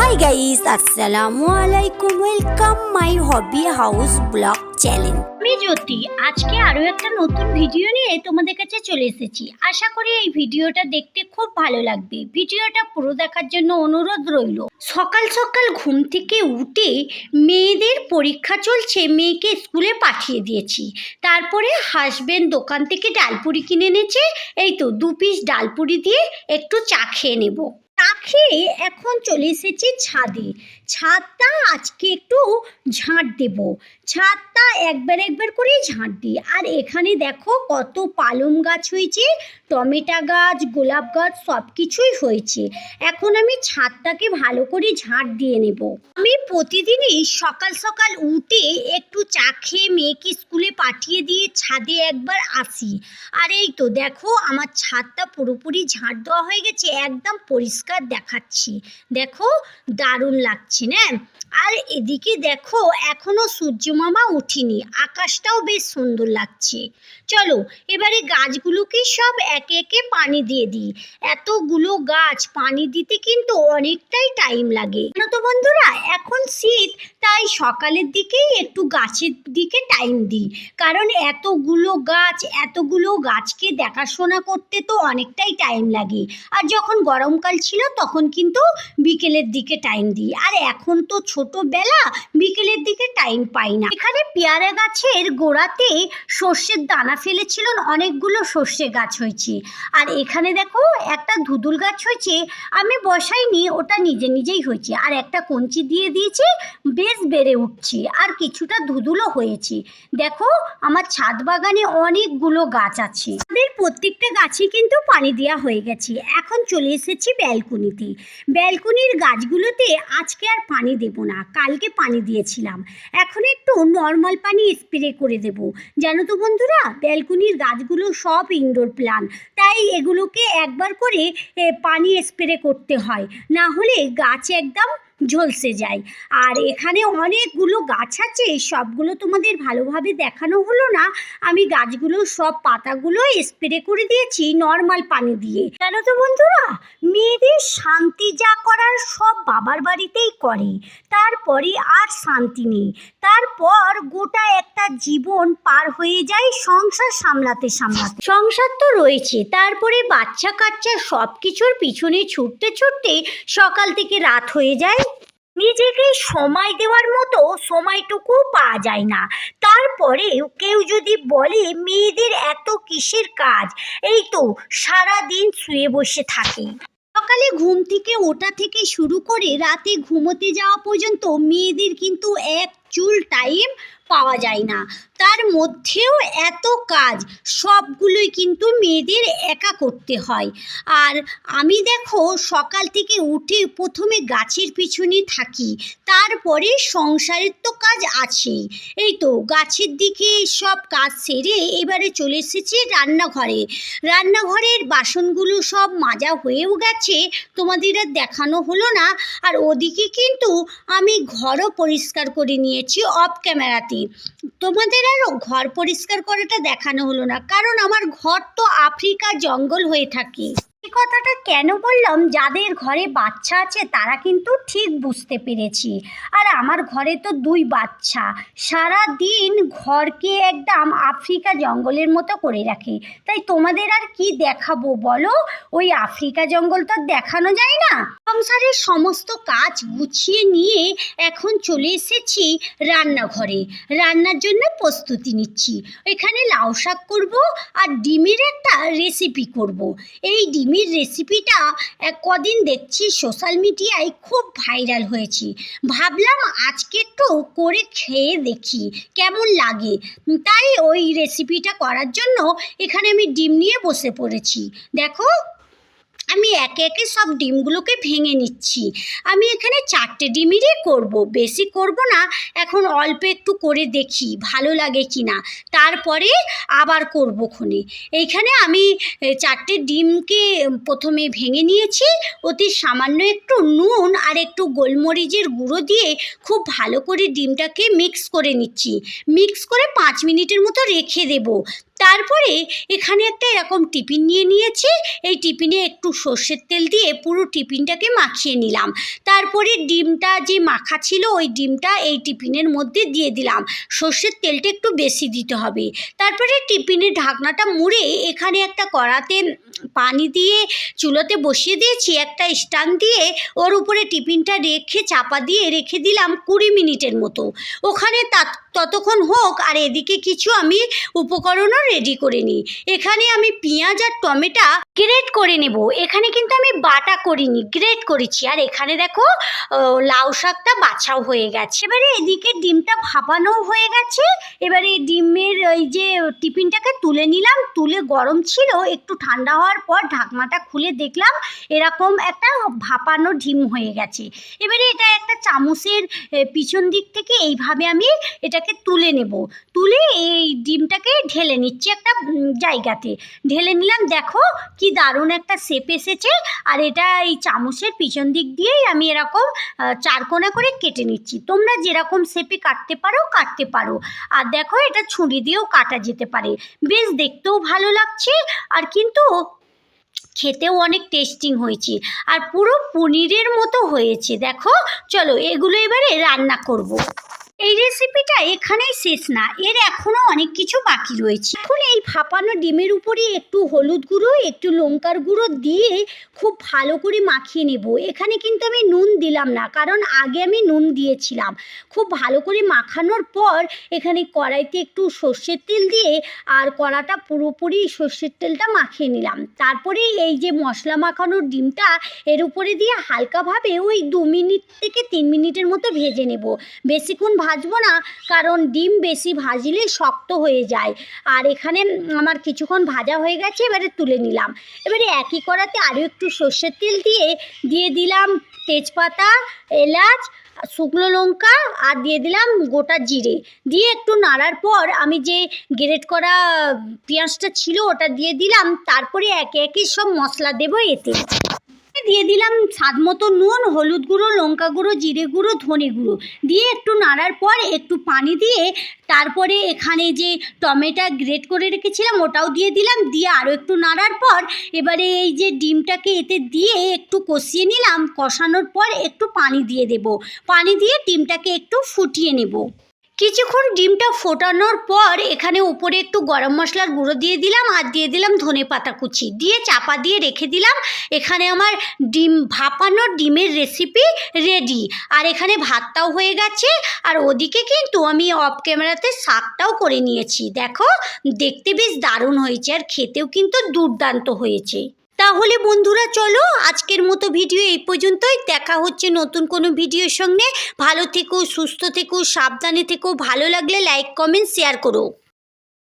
High guys আসসালামু আলাইকুম welcome my hobby house blog channel আমি জ্যোতি, আজকে আরও একটা নতুন ভিডিও নিয়ে তোমাদের কাছে চলে এসেছি। আশা করি এই ভিডিওটা দেখতে খুব ভালো লাগবে। ভিডিওটা পুরো দেখার জন্য অনুরোধ রইল। সকাল সকাল ঘুম থেকে উঠে মেয়েদের পরীক্ষা চলছে, মেয়েকে স্কুলে পাঠিয়ে দিয়েছি। তারপরে হাসবেন্ড দোকান থেকে ডালপুরি কিনে এনেছে। এই তো, দু পিস ডালপুরি দিয়ে একটু চা খেয়ে নেব। খেয়ে এখন চলে এসেছি ছাদে। ছাদটা আজকে একটু ঝাঁট দেবো। ছাদটা একবার একবার করে ঝাঁট দিই। আর এখানে দেখো কত পালং গাছ হয়েছে, টমেটো গাছ, গোলাপ গাছ সব কিছুই হয়েছে। এখন আমি ছাদটাকে ভালো করে ঝাঁট দিয়ে নেব। আমি প্রতিদিনই সকাল সকাল উঠে একটু চা খেয়ে মেয়েকে স্কুলে পাঠিয়ে দিয়ে ছাদে একবার আসি। আর এই তো দেখো আমার ছাদটা পুরোপুরি ঝাঁট দেওয়া হয়ে গেছে, একদম পরিষ্কার দেখাচ্ছি। দেখো, দারুণ লাগছে, না? আর এদিকে দেখো, এখনও সূর্য মামা উঠিনি আকাশটাও বেশ সুন্দর লাগছে। চলো, এবারে গাছগুলোকে সব একে একে পানি দিয়ে দিই। এতগুলো গাছ, পানি দিতে কিন্তু অনেকটাই টাইম লাগে। বন্ধুরা, এখন শীত, তাই সকালের দিকেই একটু গাছের দিকে টাইম দিই। কারণ এতগুলো গাছ, এতগুলো গাছকে দেখাশোনা করতে তো অনেকটাই টাইম লাগে। আর যখন গরমকাল ছিল, তখন কিন্তু বিকেলের দিকে টাইম দিই। আর এখন তো ছোটোবেলা, বিকেলের দিকে টাইম পাই না। এখানে পেয়ারা গাছের গোড়াতে সর্ষের দানা ফেলেছিল, অনেকগুলো সর্ষে গাছ হয়েছে। আর এখানে দেখো, একটা ধুদুল গাছ হয়েছে, আমি বসাইনি, ওটা নিজে নিজেই হয়েছে। আর একটা কঞ্চি দিয়ে দিয়েছি, বেশ বেড়ে উঠছে। আর কিছুটা ধুধুলো হয়েছে। দেখো, আমার ছাদ বাগানে অনেকগুলো গাছ আছে। আমাদের প্রত্যেকটা গাছে কিন্তু পানি দেওয়া হয়ে গেছে। এখন চলে এসেছি ব্যালকনিতে। ব্যালকনির গাছগুলোতে আজকে আর পানি দেব না, কালকে পানি দিয়েছিলাম। এখন একটু নর্মাল পানি স্প্রে করে দেব। জানো তো বন্ধুরা, ব্যালকনির গাছগুলো সব ইনডোর প্লান তাই এগুলোকে একবার করে পানি স্প্রে করতে হয়। না হলে গাছ একদম ঝলসে যায় আর এখানে অনেকগুলো গাছ আছে, সবগুলো তোমাদের ভালোভাবে দেখানো হলো না। আমি গাছগুলো, সব পাতাগুলো স্প্রে করে দিয়েছি নর্মাল পানি দিয়ে। কেন তো বন্ধুরা, মেয়েদের শান্তি যা করার সব বাবার বাড়িতেই করে। তারপরে আর শান্তি নেই। তারপর গোটা একটা জীবন পার হয়ে যায় সংসার সামলাতে সামলাতে। সংসার তো রয়েছে, তারপরে বাচ্চা কাচ্চা সব কিছুর পিছনে ছুটতে ছুটতে সকাল থেকে রাত হয়ে যায়। নিজেকে সময় দেওয়ার মতো সময়টুকু পাওয়া যায় না। তারপরে কেউ যদি বলে, মেয়েদের এত কিসের কাজ? এই তো সারা দিন শুয়ে বসে থাকে। সকালে ঘুম থেকে ওঠা থেকে শুরু করে রাতে ঘুমোতে যাওয়া পর্যন্ত মেয়েদের কিন্তু এক চুল টাইম পাওয়া যায় না। তার মধ্যেও এত কাজ, সবগুলোই কিন্তু মেয়েদের একা করতে হয়। আর আমি দেখো সকাল থেকে উঠে প্রথমে গাছের পিছনে থাকি, তারপরে সংসারের তো কাজ আছেই এই তো গাছের দিকে সব কাজ সেরে এবারে চলে এসেছি রান্নাঘরে। রান্নাঘরের বাসনগুলো সব মাজা হয়েও গেছে, তোমাদের আর দেখানো হলো না। আর ওদিকে কিন্তু আমি ঘরও পরিষ্কার করে নিয়েছি অফ ক্যামেরাতে তোমাদের আর ঘর পরিষ্কার করাটা দেখানো হলো না, কারণ আমার ঘর তো আফ্রিকা জঙ্গল হয়ে থাকে। এই কথাটা কেন বললাম? যাদের ঘরে বাচ্চা আছে, তারা কিন্তু ঠিক বুঝতে পেরেছি। আর আমার ঘরে তো দুই বাচ্চা। সারা দিন ঘরকে একদম আফ্রিকা জঙ্গলের মতো করে রাখে। তাই তোমাদের আর কি দেখাবো বলো? ওই আফ্রিকা জঙ্গল তো দেখানো যায় না। সংসারের সমস্ত কাজ গুছিয়ে নিয়ে এখন চলে এসেছি রান্নাঘরে। রান্নার জন্য প্রস্তুতি নিচ্ছি। এখানে লাউ শাক করব আর ডিমের একটা রেসিপি করব। এই ডিমের রেসিপিটা এক কদিন দেখছি সোশ্যাল মিডিয়ায় খুব ভাইরাল হয়েছি। ভাবলাম আজকে একটু করে খেয়ে দেখি, কেমন লাগে? তাই ওই রেসিপিটা করার জন্য এখানে আমি ডিম নিয়ে বসে পড়েছি। দেখো। আমি একে একে সব ডিমগুলোকে ভেঙে নিচ্ছি। আমি এখানে চারটে ডিমেরই করব। বেশি করব না, এখন অল্প একটু করে দেখি ভালো লাগে কি না তারপরে আবার করব ক্ষণে এইখানে আমি চারটে ডিমকে প্রথমে ভেঙে নিয়েছি। অতি সামান্য একটু নুন আর একটু গোলমরিচের গুঁড়ো দিয়ে খুব ভালো করে ডিমটাকে মিক্স করে নিচ্ছি। মিক্স করে পাঁচ মিনিটের মতো রেখে দেবো। তারপরে এখানে একটা এরকম টিফিন নিয়ে নিয়েছি। এই টিফিনে একটু সর্ষের তেল দিয়ে পুরো টিফিনটাকে মাখিয়ে নিলাম। তারপরে ডিমটা যে মাখা ছিল, ওই ডিমটা এই টিফিনের মধ্যে দিয়ে দিলাম। সর্ষের তেলটা একটু বেশি দিতে হবে। তারপরে টিফিনের ঢাকনাটা মুড়ে এখানে একটা কড়াতে পানি দিয়ে চুলোতে বসিয়ে দিয়েছি। একটা স্ট্যান্ড দিয়ে ওর উপরে টিফিনটা রেখে চাপা দিয়ে রেখে দিলাম কুড়ি মিনিটের মতো। ওখানে ততক্ষণ হোক আর এদিকে কিছু আমি উপকরণও রেডি করে নিই এখানে আমি পেঁয়াজ আর টমেটো গ্রেট করে নেব। এখানে কিন্তু আমি বাটা করিনি গ্রেট করেছি। আর এখানে দেখো লাউ শাকটা বাছাও হয়ে গেছে। এবারে এদিকে ডিমটা ভাপানো হয়ে গেছে। এবারে ডিমের ওই যে টিফিনটাকে তুলে নিলাম। তুলে গরম ছিল, একটু ঠান্ডা হওয়ার পর ঢাকনাটা খুলে দেখলাম, এরকম একটা ভাপানো ডিম হয়ে গেছে। এবারে এটা একটা চামচের পিছন দিক থেকে এইভাবে আমি এটাকে তুলে নেব। তুলে এই ডিমটাকে ঢেলে নিচ্ছি। একটা জায়গাতে। ঢেলে নিলাম, দেখো কি দারুণ একটা শেপ এসেছে। আর এটা এই চামচের পিছন দিক দিয়েই আমি এরকম চারকোনা করে কেটে নিচ্ছি। তোমরা যেরকম শেপে কাটতে পারো কাটতে পারো। আর দেখো এটা ছুরি দিয়েও কাটা যেতে পারে। বেশ দেখতেও ভালো লাগছে। আর কিন্তু খেতেও অনেক টেস্টিং হয়েছে। আর পুরো পনিরের মতো হয়েছে। দেখো, চলো এগুলো এবারে রান্না করব। এই রেসিপিটা এখানেই শেষ না, এর এখনও অনেক কিছু বাকি রয়েছে। এখন এই ভাপানো ডিমের উপরে একটু হলুদ গুঁড়ো, একটু লঙ্কার গুঁড়ো দিয়ে খুব ভালো করে মাখিয়ে নেব। এখানে কিন্তু আমি নুন দিলাম না, কারণ আগে আমি নুন দিয়েছিলাম। খুব ভালো করে মাখানোর পর এখানে কড়াইতে একটু সর্ষের তেল দিয়ে আর কড়াটা পুরোপুরি সর্ষের তেলটা মাখিয়ে নিলাম। তারপরে এই যে মশলা মাখানোর ডিমটা, এর উপরে দিয়ে হালকাভাবে ওই দু মিনিট থেকে তিন মিনিটের মতো ভেজে নেব। বেশিক্ষণ ভাজবো না, কারণ ডিম বেশি ভাজলে শক্ত হয়ে যায়। আর এখানে আমার কিছুক্ষণ ভাজা হয়ে গেছে, এবারে তুলে নিলাম। এবারে একই কড়াতে আরও একটু সর্ষের তেল দিয়ে দিয়ে দিলাম তেজপাতা, এলাচ, শুকনো লঙ্কা, আর দিয়ে দিলাম গোটা জিরে। দিয়ে একটু নাড়ার পর আমি যে গ্রেট করা পেঁয়াজটা ছিল ওটা দিয়ে দিলাম, তারপরে একে একে সব মশলা দেবো এতে। দিয়ে দিলাম স্বাদ মতো নুন, হলুদ গুঁড়ো, লঙ্কা গুঁড়ো, জিরে গুঁড়ো, ধনে গুঁড়ো। দিয়ে একটু নাড়ার পর একটু পানি দিয়ে তারপরে এখানে যে টমেটো গ্রেট করে রেখেছিলাম ওটাও দিয়ে দিলাম। দিয়ে আরও একটু নাড়ার পর এবারে এই যে ডিমটাকে এতে দিয়ে একটু কষিয়ে নিলাম। কষানোর পর একটু পানি দিয়ে দেব। পানি দিয়ে ডিমটাকে একটু ফুটিয়ে নেব। কিছুক্ষণ ডিমটা ফোটানোর পর এখানে উপরে একটু গরম মশলার গুঁড়ো দিয়ে দিলাম আর দিয়ে দিলাম ধনে পাতা কুচি। দিয়ে চাপা দিয়ে রেখে দিলাম। এখানে আমার ডিম ভাপানো ডিমের রেসিপি রেডি আর এখানে ভাতটাও হয়ে গেছে। আর ওদিকে কিন্তু আমি অফ ক্যামেরাতে শাকটাও করে নিয়েছি। দেখো, দেখতে বেশ দারুণ হয়েছে। আর খেতেও কিন্তু দুর্দান্ত হয়েছে। তাহলে বন্ধুরা চলো আজকের মতো ভিডিও এই পর্যন্তই। দেখা হচ্ছে নতুন কোনো ভিডিওর সঙ্গে। ভালো থেকো, সুস্থ থেকো, সাবধানে থেকো। ভালো লাগলে লাইক কমেন্ট শেয়ার করো।